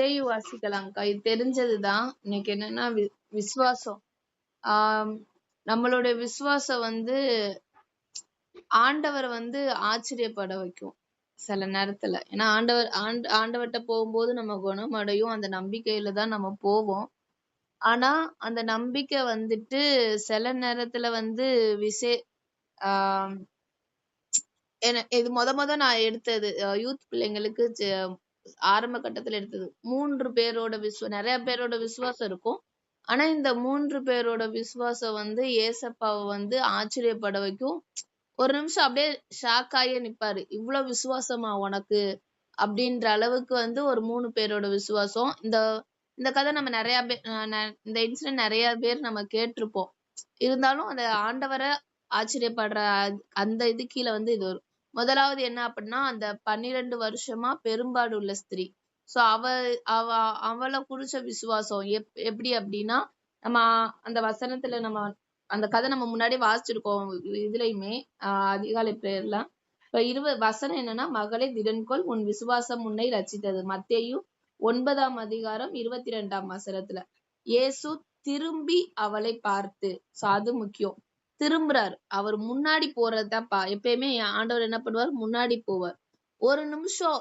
மத்தேயு வாசிக்கலாம்க்கா இது தெரிஞ்சதுதான். இன்னைக்கு என்னன்னா வி- விசுவாசம் ஆஹ் நம்மளுடைய விசுவாசம் வந்து ஆண்டவரை வந்து ஆச்சரியப்பட வைக்கும் சில நேரத்துல. ஏன்னா ஆண்டவர் ஆண்ட ஆண்டவர்கிட்ட போகும்போது நம்ம குணமடையும். அந்த நம்பிக்கையில தான் நம்ம போவோம். ஆனா அந்த நம்பிக்கை வந்துட்டு சில நேரத்துல வந்து விசே ஆஹ் என்ன இது முத முத நான் எடுத்தது யூத் பிள்ளைங்களுக்கு ஆரம்ப கட்டத்துல எடுத்தது. மூன்று பேரோட விசுவ நிறைய பேரோட விசுவாசம் இருக்கும். ஆனா இந்த மூன்று பேரோட விசுவாசம் வந்து ஏசப்பாவை வந்து ஆச்சரியப்பட வைக்கும். ஒரு நிமிஷம் அப்படியே ஷாக் ஆகியே நிப்பாரு. இவ்வளவு விசுவாசமா உனக்கு? அப்படின்ற அளவுக்கு வந்து ஒரு மூணு பேரோட விசுவாசம். இந்த இந்த கதை நம்ம நிறைய பேர் இந்த இன்சிடென்ட் நிறைய பேர் நம்ம கேட்டிருப்போம். இருந்தாலும் அந்த ஆண்டவரை ஆச்சரியப்படுற அந்த இது கீழே வந்து இது வரும். முதலாவது என்ன அப்படின்னா அந்த பன்னிரெண்டு வருஷமா பெரும்பாடு உள்ள ஸ்திரீ. சோ அவ அவ அவளை குறிச்ச விசுவாசம் எப் எப்படி அப்படின்னா நம்ம அந்த வசனத்துல நம்ம அந்த கதை நம்ம முன்னாடி வாசிச்சிருக்கோம் இதுலயுமே ஆஹ் அதிகாலை பிரேயர்ல இப்ப இருவ வசனம் என்னன்னா மகளே திடன்கொள் உன் விசுவாசம் உன்னை ரச்சித்தது மத்தேயும் ஒன்பதாம் அதிகாரம் இருபத்தி ரெண்டாம் வசனத்துல. இயேசு திரும்பி அவளை பார்த்து. சோ அது முக்கியம். திரும்புறாரு. அவர் முன்னாடி போறதுதான்ப்பா. எப்பயுமே ஆண்டவர் என்ன பண்ணுவார்? முன்னாடி போவார். ஒரு நிமிஷம்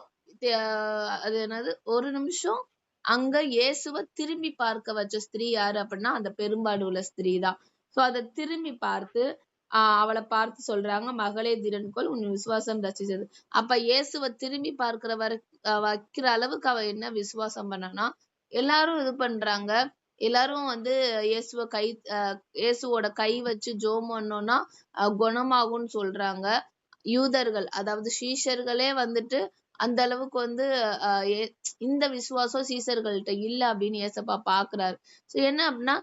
அது என்னது? ஒரு நிமிஷம் அங்க இயேசுவ திரும்பி பார்க்க வச்ச ஸ்திரீ யாரு அப்படின்னா அந்த பெரும்பாடு உள்ள ஸ்திரீ தான். சோ அதை திரும்பி பார்த்து ஆஹ் அவளை பார்த்து சொல்றாங்க மகளே திறன்கொள் உன் விசுவாசம் ரசிச்சது. அப்ப இயேசுவ திரும்பி பார்க்கிற வரை வைக்கிற அளவுக்கு அவ என்ன விசுவாசம் பண்ணனா எல்லாரும் இது பண்றாங்க. எல்லாரும் வந்து இயேசுவ கை அஹ் இயேசுவோட கை வச்சு ஜோம் பண்ணோம்னா அஹ் குணமாகும்னு சொல்றாங்க. யூதர்கள் அதாவது சீஷர்களே வந்துட்டு அந்த அளவுக்கு வந்து அஹ் இந்த விசுவாசம் சீசர்கள்ட்ட இல்ல அப்படின்னு ஏசப்பா பாக்குறாரு. சோ என்ன அப்படின்னா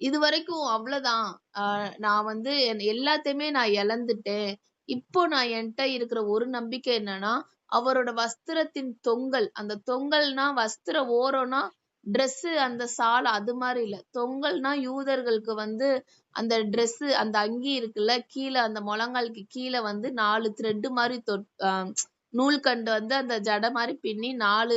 இது வரைக்கும் அவ்வளவுதான். ஆஹ் நான் வந்து எல்லாத்தையுமே நான் இழந்துட்டேன். இப்போ நான் என்கிட்ட இருக்கிற ஒரு நம்பிக்கை என்னன்னா அவரோட வஸ்திரத்தின் தொங்கல் அந்த தொங்கல்னா வஸ்திர ஓரம்னா Dress அந்த சால் அது மாதிரி இல்ல. தொங்கல்னா யூதர்களுக்கு வந்து அந்த Dress அந்த அங்கி இருக்குல்ல கீழே அந்த முழங்காலுக்கு கீழே வந்து நாலு த்ரெட்டு மாதிரி தொட் ஆஹ் நூல்கண்டு வந்து அந்த ஜடை மாதிரி பின்னி நாலு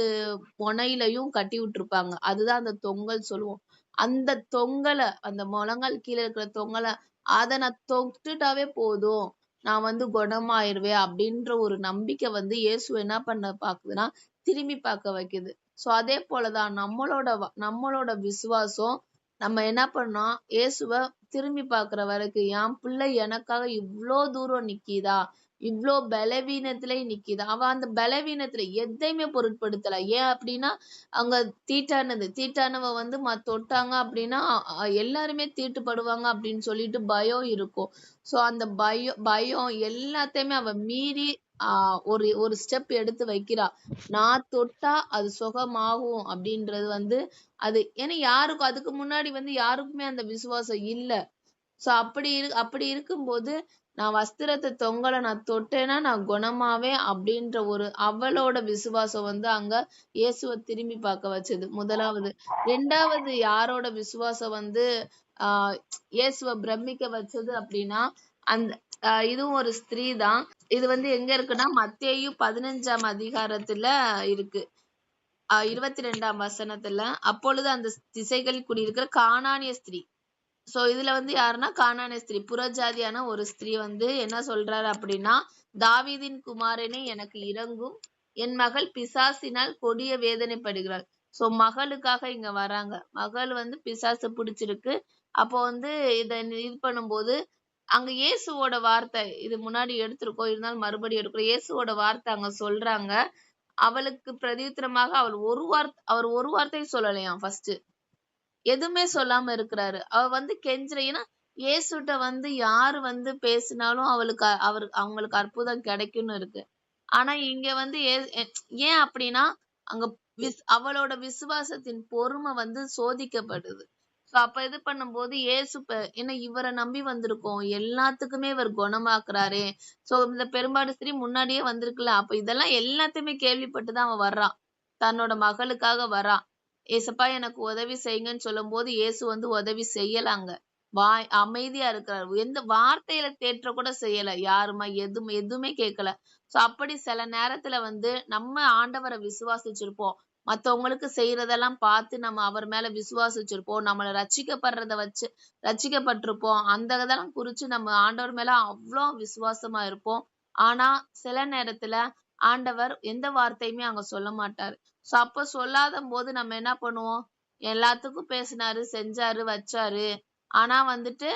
முனையிலையும் கட்டி விட்டுருப்பாங்க. அதுதான் அந்த தொங்கல் சொல்லுவோம். அந்த தொங்கலை அந்த முழங்கால் கீழே இருக்கிற தொங்கலை அதை நான் தொட்டுட்டாவே போதும். நான் வந்து குணமாயிருவேன் அப்படின்ற ஒரு நம்பிக்கை வந்து இயேசு என்ன பண்ண பாக்குதுன்னா திரும்பி பார்க்க வைக்குது. சோ அதே போலதான் நம்மளோட நம்மளோட விசுவாசம் நம்ம என்ன பண்ணோம் இயேசுவ திரும்பி பார்க்கிற வரைக்கும் என் பிள்ளை எனக்காக இவ்வளோ தூரம் நிக்கிதா? இவ்ளோ பலவீனத்திலே நிக்குது. அவ அந்த பலவீனத்துல எதையுமே பொருட்படுத்தல. ஏன் அப்படின்னா அங்க தீட்டானது. தீட்டானவ வந்து ம தொட்டாங்க அப்படின்னா எல்லாருமே தீட்டுப்படுவாங்க அப்படின்னு சொல்லிட்டு பயம் இருக்கும். சோ அந்த பயம் பயம் எல்லாத்தையுமே அவ மீறி ஆஹ் ஒரு ஒரு ஸ்டெப் எடுத்து வைக்கிறா. நான் தொட்டா அது சுகமாகும் அப்படின்றது வந்து அது ஏன்னா யாருக்கும் அதுக்கு முன்னாடி வந்து யாருக்குமே அந்த விசுவாசம் இல்லை. சோ அப்படி இரு அப்படி இருக்கும்போது நான் வஸ்திரத்தை தொங்கலை நான் தொட்டேன்னா நான் குணமாவேன் அப்படின்ற ஒரு அவளோட விசுவாசம் வந்து அங்க இயேசுவை திரும்பி பார்க்க வச்சது. முதலாவது. ரெண்டாவது யாரோட விசுவாசம் வந்து ஆஹ் இயேசுவை பிரமிக்க வச்சது அப்படின்னா அந்த இதுவும் ஒரு ஸ்திரீ தான். இது வந்து எங்க இருக்குன்னா மத்தேயு பதினஞ்சாம் அதிகாரத்துல இருக்கு. இருபத்தி ரெண்டாம் வசனத்துல. அப்பொழுது அந்த திசைகளில் குடியிருக்கிற காணானிய ஸ்திரீ. சோ இதுல வந்து யாருன்னா கானான ஸ்திரீ. புறஜாதியான ஒரு ஸ்திரீ வந்து என்ன சொல்றாரு அப்படின்னா தாவீதின் குமாரனே எனக்கு இறங்கும் என் மகள் பிசாசினால் கொடிய வேதனைப்படுகிறாள். சோ மகளுக்காக இங்க வராங்க. மகள் வந்து பிசாசு பிடிச்சிருக்கு. அப்போ வந்து இத இது பண்ணும்போது அங்க இயேசுவோட வார்த்தை இது முன்னாடி எடுத்திருக்கோம் இருந்தாலும் மறுபடியும் எடுக்கிறோம். இயேசுவோட வார்த்தை அங்க சொல்றாங்க. அவளுக்கு பிரதியுத்தரமாக அவள் ஒரு வார்த்தை அவர் ஒரு வார்த்தை சொல்லலையாம் ஃபர்ஸ்ட் எதுவுமே சொல்லாம இருக்கிறாரு. அவ வந்து கெஞ்சுற ஏன்னா இயேசுட்ட வந்து யாரு வந்து பேசினாலும் அவளுக்கு அ- அவர் அவங்களுக்கு அற்புதம் கிடைக்கும்னு இருக்கு. ஆனா இங்க வந்து ஏ- ஏன் அப்படின்னா அங்க விஸ் அவளோட விசுவாசத்தின் பொறுமை வந்து சோதிக்கப்படுது. சோ அப்ப இது பண்ணும்போது இயேசு ஏன்னா இவரை நம்பி வந்திருக்கோம். எல்லாத்துக்குமே இவர் குணமாக்குறாரே. சோ இந்த பெரும்பாடு ஸ்திரீ முன்னாடியே வந்திருக்குல்ல. அப்ப இதெல்லாம் எல்லாத்தையுமே கேள்விப்பட்டுதான் அவன் வர்றான். தன்னோட மகளுக்காக வர்றான். ஏசப்பா எனக்கு உதவி செய்யுங்கன்னு சொல்லும்போது இயேசு வந்து உதவி செய்யலாங்க. வாய் அமைதியா இருக்கிறார். எந்த வார்த்தையில தேற்ற கூட செய்யல. யாருமா எதுவும் எதுவுமே கேட்கல. சோ அப்படி சில நேரத்துல வந்து நம்ம ஆண்டவரை விசுவாசிச்சிருப்போம். மத்தவங்களுக்கு செய்யறதெல்லாம் பார்த்து நம்ம அவர் மேல விசுவாசிச்சிருப்போம். நம்மள ரட்சிக்கப்படுறத வச்சு ரச்சிக்கப்பட்டிருப்போம் அந்த இதெல்லாம் குறிச்சு நம்ம ஆண்டவர் மேல அவ்வளோ விசுவாசமா இருப்போம். ஆனா சில நேரத்துல ஆண்டவர் எந்த வார்த்தையுமே அங்க சொல்ல மாட்டாரு. ஸோ அப்ப சொல்லாத போது நம்ம என்ன பண்ணுவோம்? எல்லாத்துக்கும் பேசினாரு செஞ்சாரு வச்சாரு. ஆனா வந்துட்டு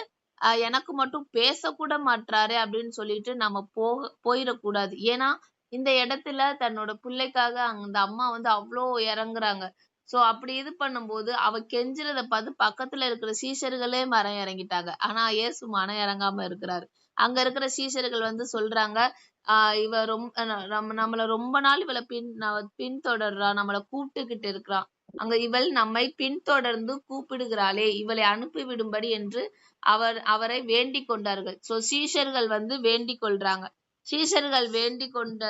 எனக்கு மட்டும் பேசக்கூட மாட்டாரு அப்படின்னு சொல்லிட்டு நம்ம போக போயிடக்கூடாது. ஏன்னா இந்த இடத்துல தன்னோட பிள்ளைக்காக அந்த அம்மா வந்து அவ்வளோ இறங்குறாங்க. சோ அப்படி இது பண்ணும்போது அவ கெஞ்சுறத பார்த்து பக்கத்துல இருக்கிற சீஷர்களே மரம் இறங்கிட்டாங்க. ஆனா இயேசு மனம் இறங்காம இருக்கிறாரு. அங்க இருக்கிற சீஷர்கள் வந்து சொல்றாங்க ஆஹ் இவ ரொம்ப நம்ம நம்மள ரொம்ப நாள் இவளை பின் பின்தொடர்றா நம்மள கூப்பிட்டுக்கிட்டு இருக்கிறா. அங்க இவள் நம்மை பின்தொடர்ந்து கூப்பிடுகிறாளே இவளை அனுப்பி விடும்படி என்று அவர் அவரை வேண்டிக் கொண்டார்கள். சோ சீஷர்கள் வந்து வேண்டிக் கொள்றாங்க. சீஷர்கள் வேண்டிக் கொண்ட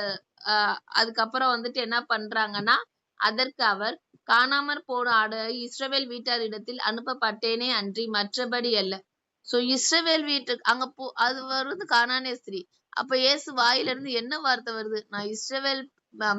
ஆஹ் அதுக்கப்புறம் வந்துட்டு என்ன பண்றாங்கன்னா அதற்கு அவர் காணாமற் போன ஆடு இஸ்ரவேல் வீட்டாரிடத்தில் அனுப்பப்பட்டேனே அன்றி மற்றபடி அல்ல. சோ இஸ்ரவேல் வீட்டுக்கு அங்க போ அது வருது காணானே ஸ்திரீ. அப்ப இயேசு வாயில இருந்து என்ன வார்த்தை வருது? நான் இஸ்ரவேல்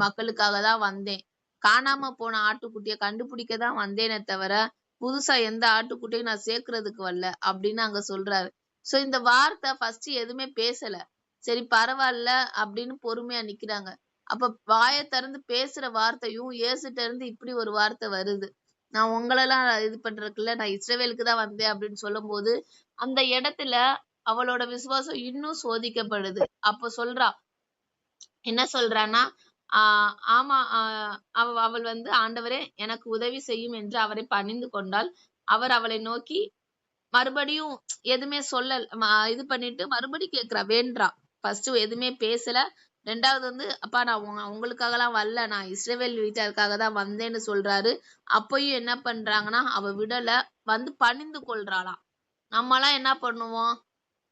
மக்களுக்காக தான் வந்தேன். காணாம போன ஆட்டுக்குட்டியை கண்டுபிடிக்க தான் வந்தேனே தவிர புதுசா எந்த ஆட்டுக்குட்டியும் நான் சேர்க்கறதுக்கு வரல அப்படின்னு அங்க சொல்றாரு. சோ இந்த வார்த்தை ஃபர்ஸ்ட் எதுவுமே பேசல. சரி பரவாயில்ல அப்படின்னு பொறுமையா நிக்கிறாங்க. அப்ப வாயை திறந்து பேசுற வார்த்தையும் இயேசுட்ட இருந்து இப்படி ஒரு வார்த்தை வருது. நான் உங்களெல்லாம் இது பண்றதுக்குள்ள நான் இஸ்ரேவேலுக்கு தான் வந்தேன் அப்படின்னு சொல்லும் போது அந்த இடத்துல அவளோட விசுவாசம் இன்னும் சோதிக்கப்படுது. அப்ப சொல்றா என்ன சொல்றான்னா ஆஹ் ஆமா ஆஹ் அவ அவள் வந்து ஆண்டவரே எனக்கு உதவி செய்யும் என்று அவரை பணிந்து கொண்டாள். அவர் அவளை நோக்கி மறுபடியும் எதுவுமே சொல்ல இது பண்ணிட்டு மறுபடியும் கேக்குறா வேண்டா. ஃபர்ஸ்ட் எதுவுமே பேசல. ரெண்டாவது வந்து அப்பா நான் உங்களுக்காக எல்லாம் வரல. நான் இஸ்ரேவேல் வீட்டாருக்காக தான் வந்தேன்னு சொல்றாரு. அப்பயும் என்ன பண்றாங்கன்னா அவ விடல. வந்து பணிந்து கொள்றாளாம். நம்மலாம் என்ன பண்ணுவோம்?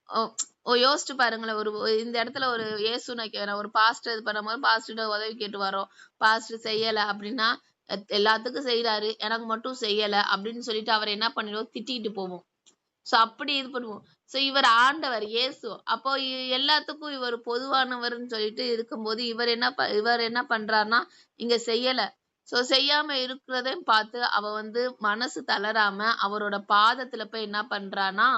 ஓ யோசிச்சு பாருங்களேன். ஒரு இந்த இடத்துல ஒரு இயேசு நிக்கிறேன் ஒரு பாஸ்டர் இது பண்ணும்போது பாஸ்டர் உதவி கேட்டு வரோம். பாஸ்டர் செய்யல அப்படின்னா எல்லாத்துக்கும் செய்யறாரு எனக்கு மட்டும் செய்யல அப்படின்னு சொல்லிட்டு அவர் என்ன பண்ணிடுவோம் திட்டிட்டு போவோம். சோ அப்படி இது பண்ணுவோம். சோ இவர் ஆண்டவர் இயேசு. அப்போ எல்லாத்துக்கும் இவர் பொதுவானவர்னு சொல்லிட்டு இருக்கும்போது இவர் என்ன ப- இவர் என்ன பண்றாருன்னா இங்க செய்யல. சோ செய்யாம இருக்கிறதையும் பார்த்து அவ வந்து மனசு தளராம அவரோட பாதத்துல போய் என்ன பண்றான்னா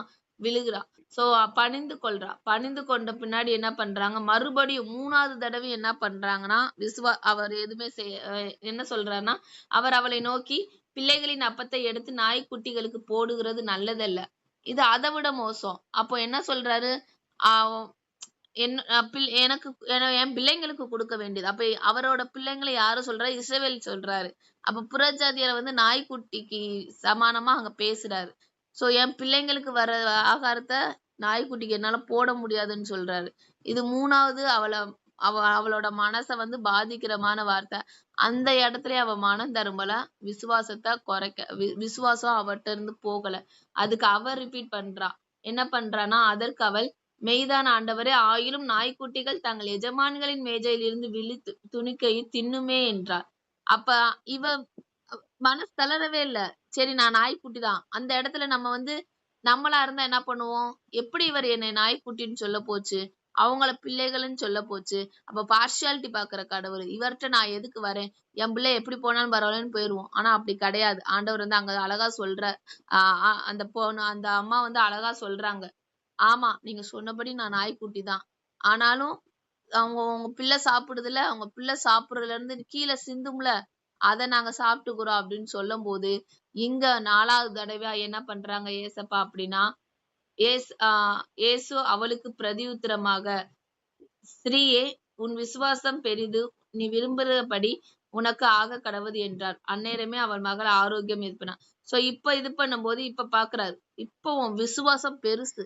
விழுகிறா. சோ பணிந்து கொள்றா. பணிந்து கொண்ட பின்னாடி என்ன பண்றாங்க? மறுபடியும் மூணாவது தடவை என்ன பண்றாங்கன்னா விசுவா அவர் எதுவுமே செய்ய என்ன சொல்றாருன்னா அவர் அவளை நோக்கி பிள்ளைகளின் அப்பத்தை எடுத்து நாய்க்குட்டிகளுக்கு போடுகிறது நல்லதல்ல. இது அதை விட மோசம். அப்போ என்ன சொல்றாரு? ஆஹ் என் எனக்கு என் பிள்ளைங்களுக்கு கொடுக்க வேண்டியது. அப்ப அவரோட பிள்ளைங்களை யாரு சொல்றா? இஸ்ரவேல் சொல்றாரு. அப்ப புறஜாதியரை வந்து நாய்க்குட்டிக்கு சமானமா அங்க பேசுறாரு. சோ என் பிள்ளைங்களுக்கு வர ஆகாரத்தை நாய்க்குட்டிக்கு என்னால போட முடியாதுன்னு சொல்றாரு. இது மூணாவது அவளை அவ அவளோட மனச வந்து பாதிக்கிறமான வார்த்தை. அந்த இடத்துல அவ மனம் தரும்பல விசுவாசத்தை குறைக்க வி- விசுவாசம் அவட்ட இருந்து போகல. அதுக்கு அவ ரிப்பீட் பண்றா. என்ன பண்றான்னா அதற்கு அவள் மெய்தான் ஆண்டவரே ஆயிலும் நாய்க்குட்டிகள் தங்கள் எஜமான்களின் மேஜையிலிருந்து விழி துணிக்கையை தின்னுமே என்றார் அப்ப இவ மனசு தளரவே இல்ல. சரி நான் நாய்க்குட்டி தான் அந்த இடத்துல நம்ம வந்து நம்மளா இருந்தா என்ன பண்ணுவோம்? எப்படி இவர் என்னை நாய்க்குட்டின்னு சொல்ல போச்சு? அவங்கள பிள்ளைகள்னு சொல்ல போச்சு? அப்ப பார்ஷியாலிட்டி பாக்குற கடவுள். இவர்கிட்ட நான் எதுக்கு வரேன்? என் பிள்ளை எப்படி போனாலும் பரவாயில்லன்னு போயிருவோம். ஆனா அப்படி கிடையாது. ஆண்டவர் வந்து அங்க அழகா சொல்ற ஆஹ் ஆஹ் அந்த பொண்ணு அந்த அம்மா வந்து அழகா சொல்றாங்க. ஆமா நீங்க சொன்னபடி நான் நாய்க்குட்டி தான் ஆனாலும் அவங்க உங்க பிள்ளை சாப்பிடுதுல அவங்க பிள்ளை சாப்பிடுறதுல இருந்து கீழே சிந்தும்ல அதை நாங்க சாப்பிட்டுக்கிறோம் அப்படின்னு சொல்லும் போது இங்க நாலாவது தடவையா என்ன பண்றாங்க ஏசப்பா அப்படின்னா ஏஸ் ஆஹ் ஏசு அவளுக்கு பிரதியுத்தரமாக ஸ்ரீயே உன் விசுவாசம் பெரிது நீ விரும்புகிறபடி உனக்கு ஆக கடவுது என்றார். அந்நேரமே அவள் மகள் ஆரோக்கியம் இருப்பினா சோ இப்ப இது பண்ணும்போது இப்ப பாக்குறாரு. இப்போ உன் விசுவாசம் பெருசு.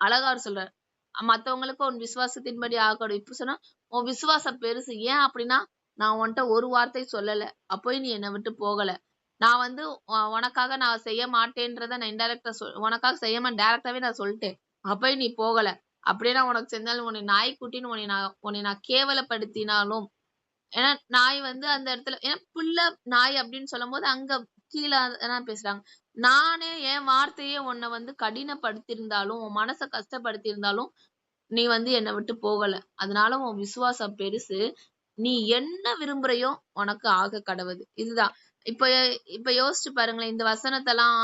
அழகார் அவர் மத்தவங்களுக்கு உன் விசுவாசத்தின்படி ஆகணும். இப்ப சொன்னா உன் விசுவாசம் பெருசு. ஏன் அப்படின்னா நான் உன்கிட்ட ஒரு வார்த்தை சொல்லல. அப்போயும் நீ என்னை விட்டு போகல. நான் வந்து உ- உனக்காக நான் செய்ய மாட்டேன்றத நான் இன்டெரக்டா சொல் உனக்காக செய்யாம டேரக்டாவே டைரக்டாவே நான் சொல்லிட்டேன். அப்பயும் நீ போகல. அப்படியே நான் உனக்கு செஞ்சாலும் உன்னை நாய்க்குட்டின்னு உன்னை நான் உன்னை நான் கேவலப்படுத்தினாலும் ஏன்னா நாய் வந்து அந்த இடத்துல ஏன்னா புள்ள நாய் அப்படின்னு சொல்லும் போது அங்க கீழே என்ன பேசுறாங்க. நானே என் வார்த்தையே உன்னை வந்து கடினப்படுத்தியிருந்தாலும் உன் மனசை கஷ்டப்படுத்தியிருந்தாலும் நீ வந்து என்னை விட்டு போகல. அதனால உன் விசுவாசம் பெருசு. நீ என்ன விரும்புறையோ உனக்கு ஆக கடவுது. இதுதான். இப்ப இப்ப யோசிச்சு பாருங்களேன் இந்த வசனத்தெல்லாம்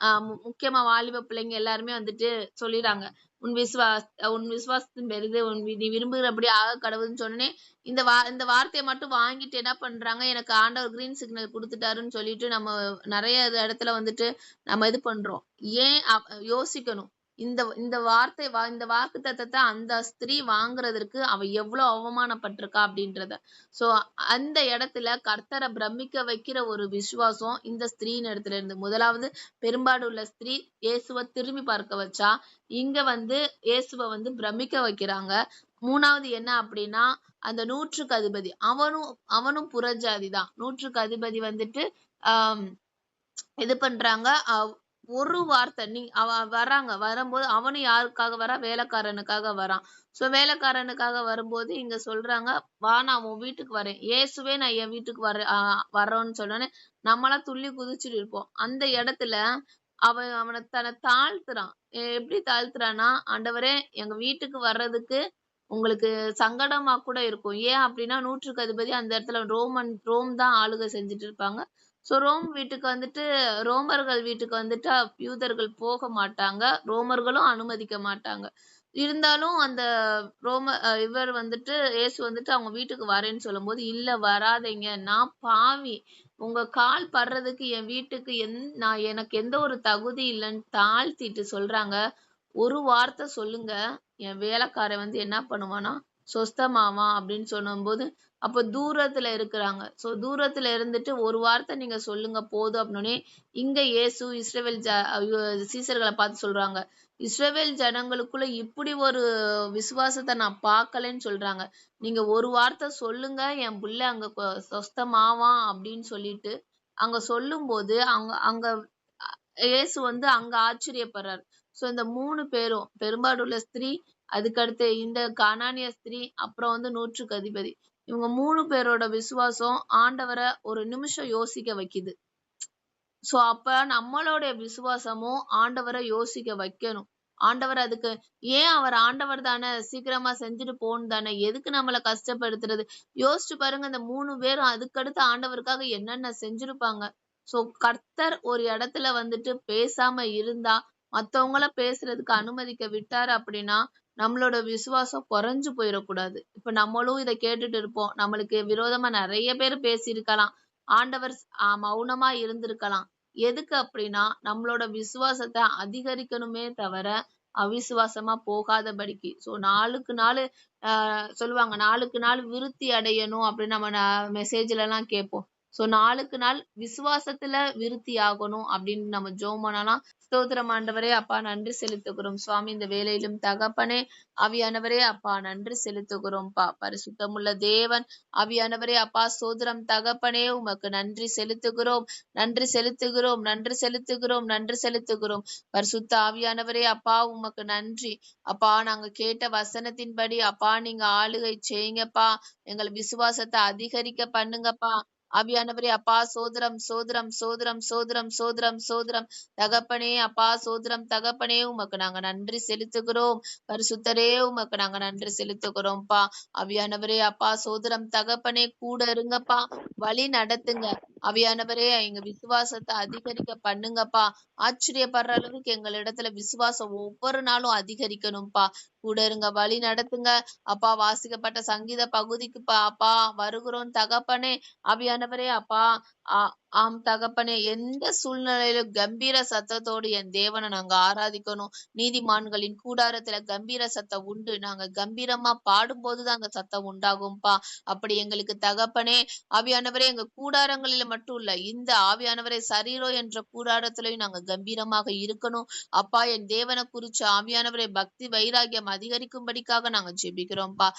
ஆஹ் முக்கியமா வாலிப பிள்ளைங்க எல்லாருமே வந்துட்டு சொல்லிடுறாங்க உன் விசுவா உன் விசுவாசத்தின் பெரிது உன் நீ விரும்புகிறபடி ஆக கடவுள்னு சொன்னே இந்த வா இந்த வார்த்தையை மட்டும் வாங்கிட்டு என்ன பண்றாங்க? எனக்கு ஆண்டவர் கிரீன் சிக்னல் கொடுத்துட்டாருன்னு சொல்லிட்டு நம்ம நிறைய இடத்துல வந்துட்டு நம்ம இது பண்றோம். ஏன் யோசிக்கணும். இந்த இந்த வார்த்தை வா இந்த வாக்கு தத்தத்தை அந்த ஸ்திரீ வாங்குறதற்கு அவ எவ்வளவு அவமானப்பட்டிருக்கா அப்படின்றத. சோ அந்த இடத்துல கர்த்தரை பிரமிக்க வைக்கிற ஒரு விசுவாசம் இந்த ஸ்திரீன் இடத்துல இருந்து. முதலாவது பெரும்பாடு உள்ள ஸ்திரீ இயேசுவை திரும்பி பார்க்க வச்சா இங்க வந்து இயேசுவை வந்து பிரமிக்க வைக்கிறாங்க. மூணாவது என்ன அப்படின்னா அந்த நூற்றுக்கு அதிபதி அவனும் அவனும் புறஜாதி தான். நூற்றுக்கு அதிபதி வந்துட்டு ஆஹ் இது பண்றாங்க ஒரு வார்த்தை. நீ அவ வராங்க வரும்போது அவனும் யாருக்காக வரா? வேலைக்காரனுக்காக வரான் சோ வேலைக்காரனுக்காக வரும்போது இங்க சொல்றாங்க வா நான் உன் வீட்டுக்கு வரேன். ஏசுவே நான் என் வீட்டுக்கு வர வரோன்னு வர்றோன்னு சொன்னோன்னே நம்மளாம் துள்ளி குதிச்சுட்டு இருப்போம். அந்த இடத்துல அவன் அவனை தன்னை தாழ்த்துறான். எப்படி தாழ்த்துறான்னா ஆண்டவரே எங்க வீட்டுக்கு வர்றதுக்கு உங்களுக்கு சங்கடமா கூட இருக்கும். ஏன் அப்படின்னா நூற்றுக்கு அதிபதி அந்த இடத்துல ரோமன் ரோம் தான் ஆளுகை செஞ்சுட்டு இருப்பாங்க. ஸோ ரோம் வீட்டுக்கு வந்துட்டு ரோமர்கள் வீட்டுக்கு வந்துட்டு யூதர்கள் போக மாட்டாங்க. ரோமர்களும் அனுமதிக்க மாட்டாங்க. இருந்தாலும் அந்த ரோம இவர் வந்துட்டு இயேசு வந்துட்டு அவங்க வீட்டுக்கு வரேன்னு சொல்லும்போது இல்ல வராதீங்க. நான் பாவி. உங்க கால் படுறதுக்கு என் வீட்டுக்கு எந் நான் எனக்கு எந்த ஒரு தகுதி இல்லைன்னு தாழ்த்திட்டு சொல்றாங்க. ஒரு வார்த்தை சொல்லுங்க. என் வேலைக்காரன் வந்து என்ன பண்ணுவானா சொஸ்தமாவான் அப்படின்னு சொல்லும்போது அப்ப தூரத்துல இருக்கிறாங்க. சோ தூரத்துல இருந்துட்டு ஒரு வார்த்தை நீங்க சொல்லுங்க போதும் அப்படின்னே இங்க இயேசு இஸ்ரேவேல் ஜ சீசர்களை பார்த்து சொல்றாங்க. இஸ்ரேவேல் ஜனங்களுக்குள்ள இப்படி ஒரு விசுவாசத்தை நான் பார்க்கலன்னு சொல்றாங்க. நீங்க ஒரு வார்த்தை சொல்லுங்க என் புள்ள அங்க சொஸ்தமாவான் அப்படின்னு சொல்லிட்டு அங்க சொல்லும்போது அங்க அங்க இயேசு வந்து அங்க ஆச்சரியப்படுறாரு. சோ இந்த மூணு பேரும் பெரும்பாடுள்ள ஸ்திரீ அதுக்கடுத்து இந்த கானானிய ஸ்திரீ அப்புறம் வந்து நூற்றுக்கு அதிபதி. இவங்க மூணு பேரோட விசுவாசம் ஆண்டவரை ஒரு நிமிஷம் யோசிக்க வைக்குது. சோ அப்ப நம்மளுடைய விசுவாசமும் ஆண்டவரை யோசிக்க வைக்கணும். ஆண்டவர் அதுக்கு ஏன் அவர் ஆண்டவர் தானே சீக்கிரமா செஞ்சுட்டு போகணும் தானே? எதுக்கு நம்மள கஷ்டப்படுத்துறது? யோசிச்சு பாருங்க இந்த மூணு பேரும் அதுக்கடுத்து ஆண்டவருக்காக என்னென்ன செஞ்சிருப்பாங்க? சோ கர்த்தர் ஒரு இடத்துல வந்துட்டு பேசாம இருந்தா மத்தவங்கள பேசுறதுக்கு அனுமதிக்க விட்டாரு அப்படின்னா நம்மளோட விசுவாசம் குறைஞ்சு போயிடக்கூடாது. இப்ப நம்மளும் இதை கேட்டுட்டு இருப்போம். நம்மளுக்கு விரோதமா நிறைய பேர் பேசியிருக்கலாம். ஆண்டவர் மௌனமா இருந்திருக்கலாம். எதுக்கு அப்படின்னா நம்மளோட விசுவாசத்தை அதிகரிக்கணுமே தவிர அவிசுவாசமா போகாதபடிக்கு. சோ நாளுக்கு நாள் ஆஹ் சொல்லுவாங்க நாளுக்கு நாள் விருத்தி அடையணும் அப்படின்னு நம்ம மெசேஜ்ல எல்லாம் கேட்போம். சோ நாளுக்கு நாள் விசுவாசத்துல விருத்தி ஆகணும் அப்படின்னு நம்ம ஜோம் பண்ணலாம். ஸ்தோத்திரம் ஆண்டவரே அப்பா நன்றி செலுத்துகிறோம். சுவாமி இந்த வேலையிலும் தகப்பனே அவியானவரே அப்பா நன்றி செலுத்துகிறோம்ப்பா பரிசுத்தமுள்ள தேவன் அவியானவரே அப்பா சோதரம் தகப்பனே உமக்கு நன்றி செலுத்துகிறோம். நன்றி செலுத்துகிறோம் நன்றி செலுத்துகிறோம் நன்றி செலுத்துகிறோம். பரிசுத்த ஆவியானவரே அப்பா உமக்கு நன்றி. அப்பா நாங்க கேட்ட வசனத்தின்படி அப்பா நீங்க ஆளுகை செய்யுங்கப்பா. எங்கள் விசுவாசத்தை அதிகரிக்க பண்ணுங்கப்பா. ஆவியானவரே அப்பா சோதரம் சோதரம் சோதரம் சோதரம் சோதரம் சோதரம். தகப்பனே அப்பா சோதரம் தகப்பனே உமக்கு நாங்க நன்றி செலுத்துகிறோம். பரிசுத்தரே உமக்கு நாங்க நன்றி செலுத்துகிறோம்ப்பா. அவியானவரே அப்பா சோதரம் தகப்பனே கூட இருங்கப்பா. வழி நடத்துங்க. அவியானவரே எங்க விசுவாசத்தை அதிகரிக்க பண்ணுங்கப்பா. ஆச்சரியப்படுற அளவுக்கு எங்கள் இடத்துல விசுவாசம் ஒவ்வொரு நாளும் அதிகரிக்கணும்ப்பா. கூட இருங்க வழி நடத்துங்க. அப்பா வாசிக்கப்பட்ட சங்கீத பகுதிக்குப்பா. அப்பா வருகிறோம் தகப்பனே. ஆண்டவரே அப்பா. ஆம் தகப்பனே எந்த சூழ்நிலையிலும் கம்பீர சத்தத்தோடு என் தேவனை நாங்க ஆராதிக்கணும். நீதிமான்களின் கூடாரத்துல கம்பீர சத்தம் உண்டு. நாங்க கம்பீரமா பாடும்போதுதான் அந்த சத்தம் உண்டாகும்பா. அப்படி எங்களுக்கு தகப்பனே ஆவியானவரே எங்க கூடாரங்களில மட்டும் இல்ல இந்த ஆவியானவரே சரீரோ என்ற கூடாரத்திலையும் நாங்க கம்பீரமாக இருக்கணும். அப்பா என் தேவனை குறிச்சு ஆவியானவரை பக்தி வைராகியம் அதிகரிக்கும்படிக்காக நாங்க ஜெபிக்கிறோம்ப்பா